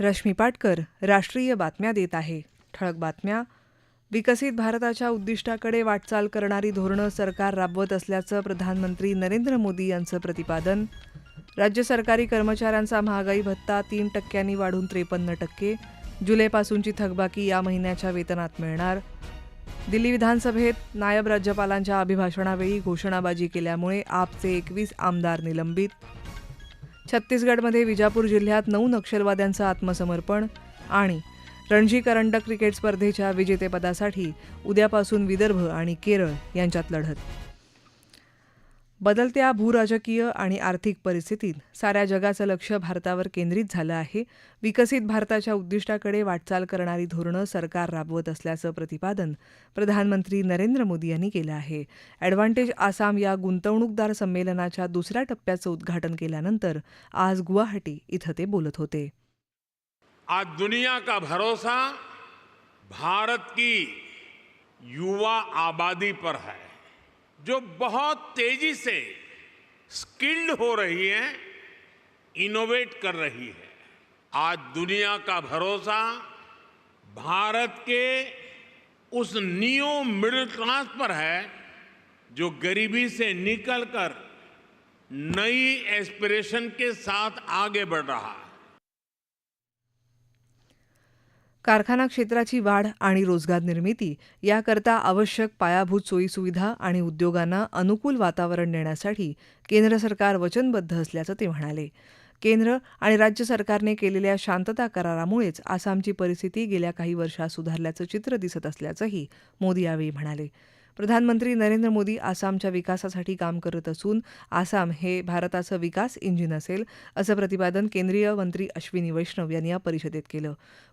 रश्मी पाटकर राष्ट्रीय बातम्या देत आहे. ठळक बातम्या. विकसित भारताच्या उद्दिष्टाकडे वाटचाल करणारी धोरणं सरकार राबवत असल्याचं प्रधानमंत्री नरेंद्र मोदी यांचं प्रतिपादन. राज्य सरकारी कर्मचाऱ्यांचा महागाई भत्ता तीन टक्क्यांनी वाढून त्रेपन्न टक्के. जुलैपासूनची थकबाकी या महिन्याच्या वेतनात मिळणार. दिल्ली विधानसभेत नायब राज्यपालांच्या अभिभाषणावेळी घोषणाबाजी केल्यामुळे आपचे एकवीस आमदार निलंबित. छत्तीसगडमध्ये विजापूर जिल्ह्यात नऊ नक्षलवाद्यांचं आत्मसमर्पण आणि रणजी करंडक क्रिकेट स्पर्धेच्या विजेतेपदासाठी उद्यापासून विदर्भ आणि केरळ यांच्यात लढत. बदलत्या भूराजकीय आणि आर्थिक परिस्थितीत साऱ्या जगाचं लक्ष भारतावर केंद्रित झालं आहे. विकसित भारताच्या उद्दिष्टाकडे वाटचाल करणारी धोरणं सरकार राबवत असल्याचं प्रतिपादन प्रधानमंत्री नरेंद्र मोदी यांनी केलं आहे. ॲडव्हान्टेज आसाम या गुंतवणूकदार संमेलनाच्या दुसऱ्या टप्प्याचं उद्घाटन केल्यानंतर आज गुवाहाटी इथं ते बोलत होते. आज दुनिया का भरोसा? भारत की युवा आबादी पर है। जो बहुत तेज़ी से स्किल्ड हो रही है इनोवेट कर रही है। आज दुनिया का भरोसा भारत के उस नियो मिडिल क्लास पर है, जो गरीबी से निकलकर नई एस्पिरेशन के साथ आगे बढ़ रहा है। कारखाना क्षेत्राची वाढ आणि रोजगार निर्मिती याकरता आवश्यक पायाभूत सोयीसुविधा आणि उद्योगांना अनुकूल वातावरण देण्यासाठी केंद्र सरकार वचनबद्ध असल्याचं ते म्हणाले. केंद्र आणि राज्य सरकारने केलेल्या शांतता करारामुळेच आसामची परिस्थिती गेल्या काही वर्षात सुधारल्याचं चित्र दिसत असल्याचंही मोदी यावेळी म्हणाले. प्रधानमंत्री नरेंद्र मोदी आसामच्या विकासासाठी काम करत असून आसाम हे भारताचं विकास इंजिन असेल असं प्रतिपादन केंद्रीय मंत्री अश्विनी वैष्णव यांनी या परिषदेत केलं.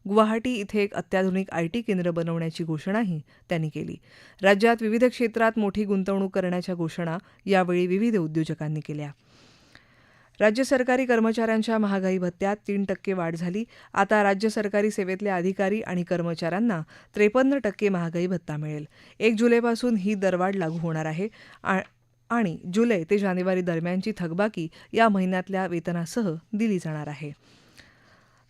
गुवाहाटी इथे एक अत्याधुनिक आय टी केंद्र बनवण्याची घोषणाही त्यांनी केली. राज्यात विविध क्षेत्रात मोठी गुंतवणूक करण्याच्या घोषणा यावेळी विविध उद्योजकांनी केल्या. राज्य सरकारी कर्मचाऱ्यांच्या महागाई भत्त्यात तीन टक्के वाढ झाली. आता राज्य सरकारी सेवेतल्या अधिकारी आणि कर्मचाऱ्यांना त्रेपन्न टक्के महागाई भत्ता मिळेल. एक जुलैपासून ही दरवाढ लागू होणार आहे. आ- आणि जुलै ते जानेवारी दरम्यानची थकबाकी या महिन्यातल्या वेतनासह दिली जाणार आहे.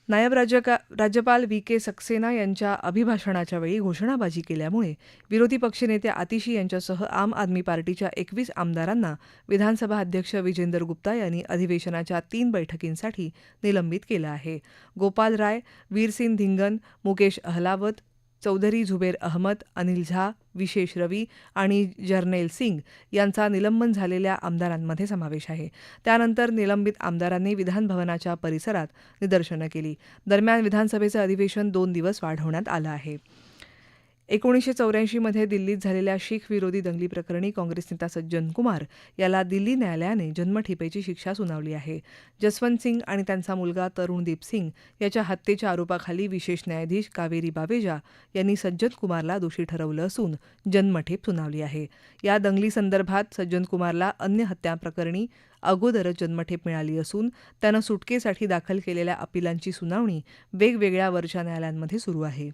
नायब राज्यका राज्यपाल व्ही के सक्सेना यांच्या अभिभाषणाच्या वेळी घोषणाबाजी केल्यामुळे विरोधी पक्षनेते आतिशी यांच्यासह आम आदमी पार्टीच्या एकवीस आमदारांना विधानसभा अध्यक्ष विजेंदर गुप्ता यांनी अधिवेशनाच्या तीन बैठकींसाठी निलंबित केलं आहे. गोपाल राय वीरसिंग धिंगन मुकेश अहलावत चौधरी झुबेर अहमद अनिल झा विशेष रवी आणि जर्नेल सिंग यांचा निलंबन झालेल्या आमदारांमध्ये समावेश आहे. त्यानंतर निलंबित आमदारांनी विधानभवनाच्या परिसरात निदर्शनं केली. दरम्यान विधानसभेचं अधिवेशन दोन दिवस वाढवण्यात आलं आहे. एकोणीसशे चौऱ्याऐंशीमध्ये दिल्लीत झालेल्या शीख विरोधी दंगली प्रकरणी काँग्रेस नेता सज्जन कुमार याला दिल्ली न्यायालयाने जन्मठेपेची शिक्षा सुनावली आहे. जसवंत सिंग आणि त्यांचा मुलगा तरुणदीप सिंग याच्या हत्येच्या आरोपाखाली विशेष न्यायाधीश कावेरी बावेजा यांनी सज्जन कुमारला दोषी ठरवलं असून जन्मठेप सुनावली आहे. या दंगलीसंदर्भात सज्जन कुमारला अन्य हत्याप्रकरणी अगोदरच जन्मठेप मिळाली असून त्यानं सुटकेसाठी दाखल केलेल्या अपिलांची सुनावणी वेगवेगळ्या वरच्या न्यायालयांमध्ये सुरू आहे.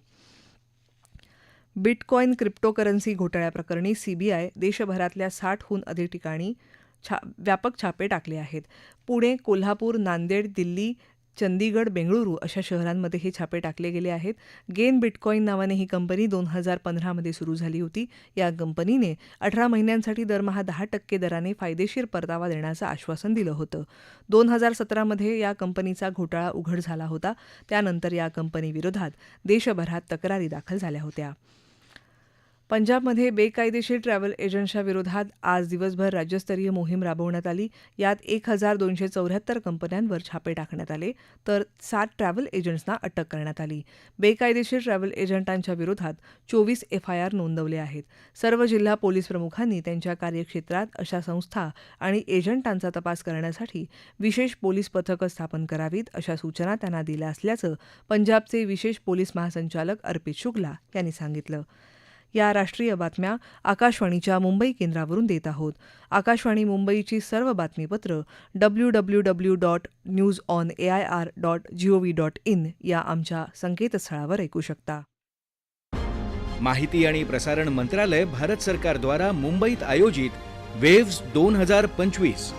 बिटकॉईन क्रिप्टोकरन्सी घोटाळ्याप्रकरणी सीबीआय देशभरातल्या साठहून अधिक ठिकाणी छा व्यापक छापे टाकले आहेत. पुणे कोल्हापूर नांदेड दिल्ली चंदीगड बेंगळुरू अशा शहरांमध्ये हे छापे टाकले गेले आहेत. गेन बिटकॉईन नावाने ही कंपनी दोन हजार पंधरामध्ये सुरू झाली होती. या कंपनीने अठरा महिन्यांसाठी दरमहा दहा टक्के दराने फायदेशीर परतावा देण्याचं आश्वासन दिलं होतं. दोन हजार सतरामध्ये या कंपनीचा घोटाळा उघड झाला होता. त्यानंतर या कंपनीविरोधात देशभरात तक्रारी दाखल झाल्या होत्या. पंजाबमध्ये बेकायदेशीर ट्रॅव्हल एजंट्सच्या विरोधात आज दिवसभर राज्यस्तरीय मोहीम राबवण्यात आली. यात एक हजार दोनशे चौऱ्याहत्तर कंपन्यांवर छापे टाकण्यात आले तर सात ट्रॅव्हल एजंट्सना अटक करण्यात आली. बेकायदेशीर ट्रॅव्हल एजंटांच्या विरोधात चोवीस एफ आय आर नोंदवले आहेत. सर्व जिल्हा पोलीस प्रमुखांनी त्यांच्या कार्यक्षेत्रात अशा संस्था आणि एजंटांचा तपास करण्यासाठी विशेष पोलीस पथकं स्थापन करावीत अशा सूचना त्यांना दिल्या असल्याचं पंजाबचे विशेष पोलीस महासंचालक अर्पित शुक्ला यांनी सांगितलं. या राष्ट्रीय बातम्या आकाशवाणीच्या मुंबई केंद्रावरून देत आहोत. आकाशवाणी मुंबईची सर्व बातमीपत्र W W W dot news on A I R dot GOV dot in या आमच्या संकेतस्थळावर ऐकू शकता. माहिती आणि प्रसारण मंत्रालय भारत सरकारद्वारा मुंबईत आयोजित वेव्स दोन हजार पंचवीस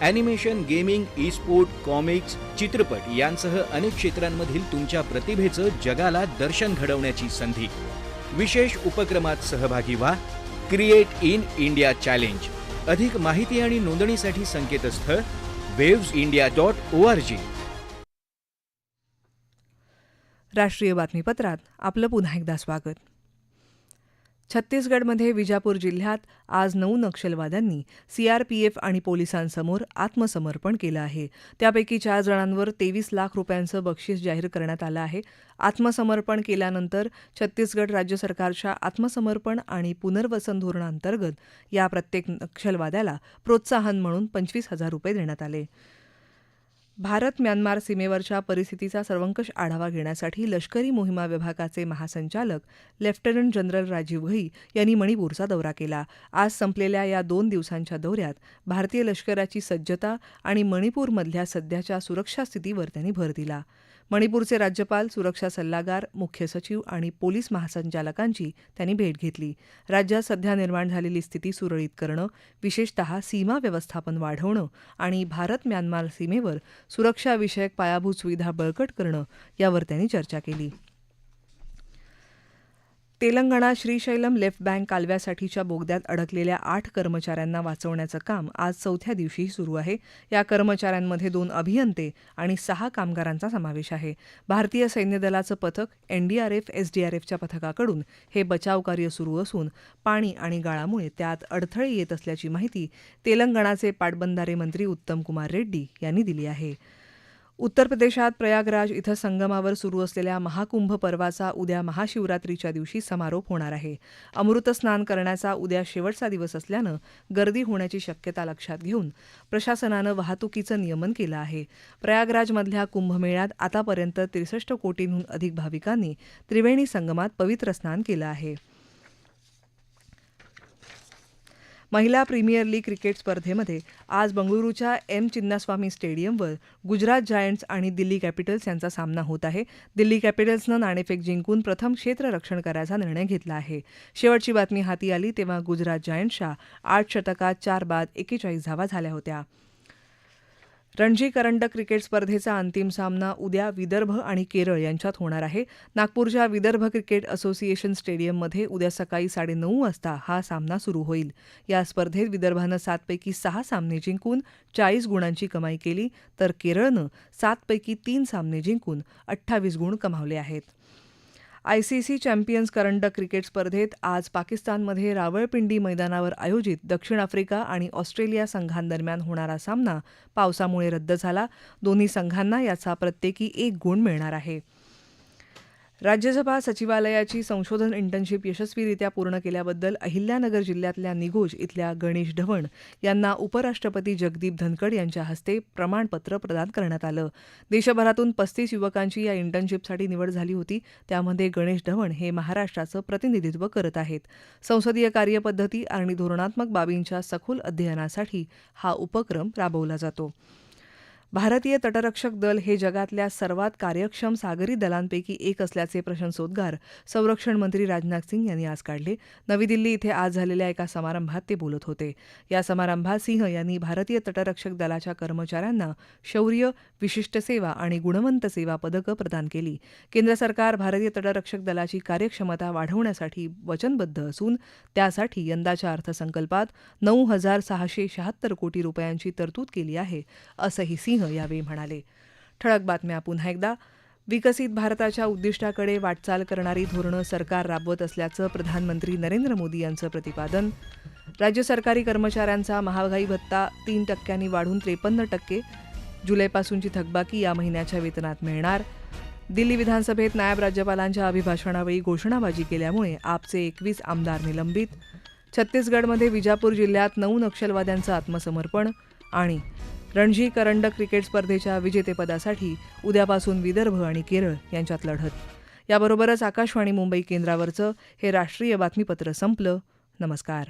animation gaming E sport comics चित्रपट यांसह अनेक क्षेत्रांमधील तुमच्या प्रतिभेचं जगाला दर्शन घडवण्याची संधी. विशेष उपक्रमात सहभागी व्हा. क्रिएट इन इंडिया चॅलेंज अधिक माहिती आणि नोंदणीसाठी संकेतस्थळ waves India dot O R G राष्ट्रीय बातमीपत्रात आपलं पुन्हा एकदा स्वागत. छत्तीसगडमध्ये विजापूर जिल्ह्यात आज नऊ नक्षलवाद्यांनी सीआरपीएफ आणि पोलिसांसमोर आत्मसमर्पण केलं आहे. त्यापैकी चार जणांवर तेवीस लाख रुपयांचं बक्षीस जाहीर करण्यात आलं आहे. आत्मसमर्पण केल्यानंतर छत्तीसगड राज्य सरकारच्या आत्मसमर्पण आणि पुनर्वसन धोरणांतर्गत या प्रत्येक नक्षलवाद्याला प्रोत्साहन म्हणून पंचवीस हजार रुपये देण्यात आले. भारत म्यानमार सीमेवरच्या परिस्थितीचा सर्वंकष आढावा घेण्यासाठी लष्करी मोहिमा विभागाचे महासंचालक लेफ्टनंट जनरल राजीव घई यांनी मणिपूरचा दौरा केला. आज संपलेल्या या दोन दिवसांच्या दौऱ्यात भारतीय लष्कराची सज्जता आणि मणिपूरमधल्या सध्याच्या सुरक्षा स्थितीवर त्यांनी भर दिला. मणिपूरचे राज्यपाल सुरक्षा सल्लागार मुख्य सचिव आणि पोलीस महासंचालकांची त्यांनी भेट घेतली. राज्यात सध्या निर्माण झालेली स्थिती सुरळीत करणं विशेषतः सीमा व्यवस्थापन वाढवणं आणि भारत म्यानमार सीमेवर सुरक्षाविषयक पायाभूत सुविधा बळकट करणं यावर त्यांनी चर्चा केली. तेलंगणा श्रीशैलम लेफ्ट बँक कालव्यासाठीच्या बोगद्यात अडकलेल्या आठ कर्मचाऱ्यांना वाचवण्याचं काम आज चौथ्या दिवशीही सुरू आहे. या कर्मचाऱ्यांमध्ये दोन अभियंते आणि सहा कामगारांचा समावेश आहे. भारतीय सैन्य दलाचं पथक एनडीआरएफ एसडीआरएफच्या पथकाकडून हे बचावकार्य सुरू असून पाणी आणि गाळामुळे त्यात अडथळे येत असल्याची माहिती तेलंगणाचे पाटबंधारे मंत्री उत्तम कुमार रेड्डी यांनी दिली आहे. उत्तर प्रदेशात प्रयागराज इथं संगमावर सुरू असलेल्या महाकुंभ पर्वाचा उद्या महाशिवरात्रीच्या दिवशी समारोप होणार आहे. अमृत स्नान करण्याचा उद्या शेवटचा दिवस असल्यानं गर्दी होण्याची शक्यता लक्षात घेऊन प्रशासनानं वाहतुकीचं नियमन केलं आहे. प्रयागराजमधल्या कुंभमेळ्यात आतापर्यंत त्रेसष्ट कोटींहून अधिक भाविकांनी त्रिवेणी संगमात पवित्र स्नान केलं आहे. महिला प्रीमियर लीग क्रिकेट स्पर्धेमध्ये आज बंगळुरूच्या एम चिन्नास्वामी स्टेडियमवर गुजरात जायंट्स आणि दिल्ली कॅपिटल्स यांचा सामना होत आहे. दिल्ली कॅपिटल्सनं नाणेफेक जिंकून प्रथम क्षेत्ररक्षण करायचा निर्णय घेतला आहे. शेवटची बातमी हाती आली तेव्हा गुजरात जायंट्सच्या आठ षटकात चार बाद एकेचाळीस धावा झाल्या होत्या. रणजी करंडक क्रिकेट स्पर्धेचा अंतिम सामना उद्या विदर्भ आणि केरळ यांच्यात होणार आहे. नागपूरच्या विदर्भ क्रिकेट असोसिएशन स्टेडियममध्ये उद्या सकाळी साडेनऊ वाजता हा सामना सुरू होईल. या स्पर्धेत विदर्भानं सातपैकी सहा सामने जिंकून चाळीस गुणांची कमाई केली तर केरळनं सातपैकी तीन सामने जिंकून अठ्ठावीस गुण कमावले आहेत. आयसीसी चॅम्पियन्स करंडक क्रिकेट स्पर्धेत आज पाकिस्तानमध्ये रावळपिंडी मैदानावर आयोजित दक्षिण आफ्रिका आणि ऑस्ट्रेलिया संघांदरम्यान होणारा सामना पावसामुळे रद्द झाला. दोन्ही संघांना याचा प्रत्येकी एक गुण मिळणार आहे. राज्यसभा सचिवालयाची संशोधन इंटर्नशिप यशस्वीरित्या पूर्ण केल्याबद्दल अहिल्यानगर जिल्ह्यातल्या निगोज इथल्या गणेश ढवण यांना उपराष्ट्रपती जगदीप धनखड यांच्या हस्ते प्रमाणपत्र प्रदान करण्यात आलं. देशभरातून पस्तीस युवकांची या इंटर्नशिपसाठी निवड झाली होती. त्यामध्ये गणेश ढवण हे महाराष्ट्राचं प्रतिनिधित्व करत आहेत. संसदीय कार्यपद्धती आणि धोरणात्मक बाबींच्या सखोल अध्ययनासाठी हा उपक्रम राबवला जातो. भारतीय तटरक्षक दल हे जगातल्या सर्वात कार्यक्षम सागरी दलांपैकी एक असल्याचे प्रशंसोद्गार संरक्षण मंत्री राजनाथ सिंग यांनी आज काढले. नवी दिल्ली इथे आज झालेल्या एका समारंभात ते बोलत होते. या समारंभात सिंह यांनी भारतीय तटरक्षक दलाच्या कर्मचाऱ्यांना शौर्य विशिष्ट सेवा आणि गुणवंत सेवा पदकं प्रदान केली. केंद्र सरकार भारतीय तटरक्षक दलाची कार्यक्षमता वाढवण्यासाठी वचनबद्ध असून त्यासाठी यंदाच्या अर्थसंकल्पात नऊ हजार सहाशे शहात्तर कोटी रुपयांची तरतूद केली आहे असंही सिंह यावेळी म्हणाले. ठळक बातम्या पुन्हा एकदा. विकसित भारताच्या उद्दिष्टाकडे वाटचाल करणारी धोरणं सरकार राबवत असल्याचं प्रधानमंत्री नरेंद्र मोदी यांचं प्रतिपादन. राज्य सरकारी कर्मचाऱ्यांचा महागाई भत्ता तीन टक्क्यांनी वाढून त्रेपन्न टक्के. जुलैपासूनची थकबाकी या महिन्याच्या वेतनात मिळणार. दिल्ली विधानसभेत नायब राज्यपालांच्या अभिभाषणावेळी घोषणाबाजी केल्यामुळे आपचे एकवीस आमदार निलंबित. छत्तीसगडमध्ये विजापूर जिल्ह्यात नऊ नक्षलवाद्यांचं आत्मसमर्पण आणि रणजी करंडक क्रिकेट स्पर्धेच्या विजेतेपदासाठी उद्यापासून विदर्भ आणि केरळ यांच्यात लढत. याबरोबरच आकाशवाणी मुंबई केंद्रावरचं हे राष्ट्रीय बातमीपत्र संपलं. नमस्कार.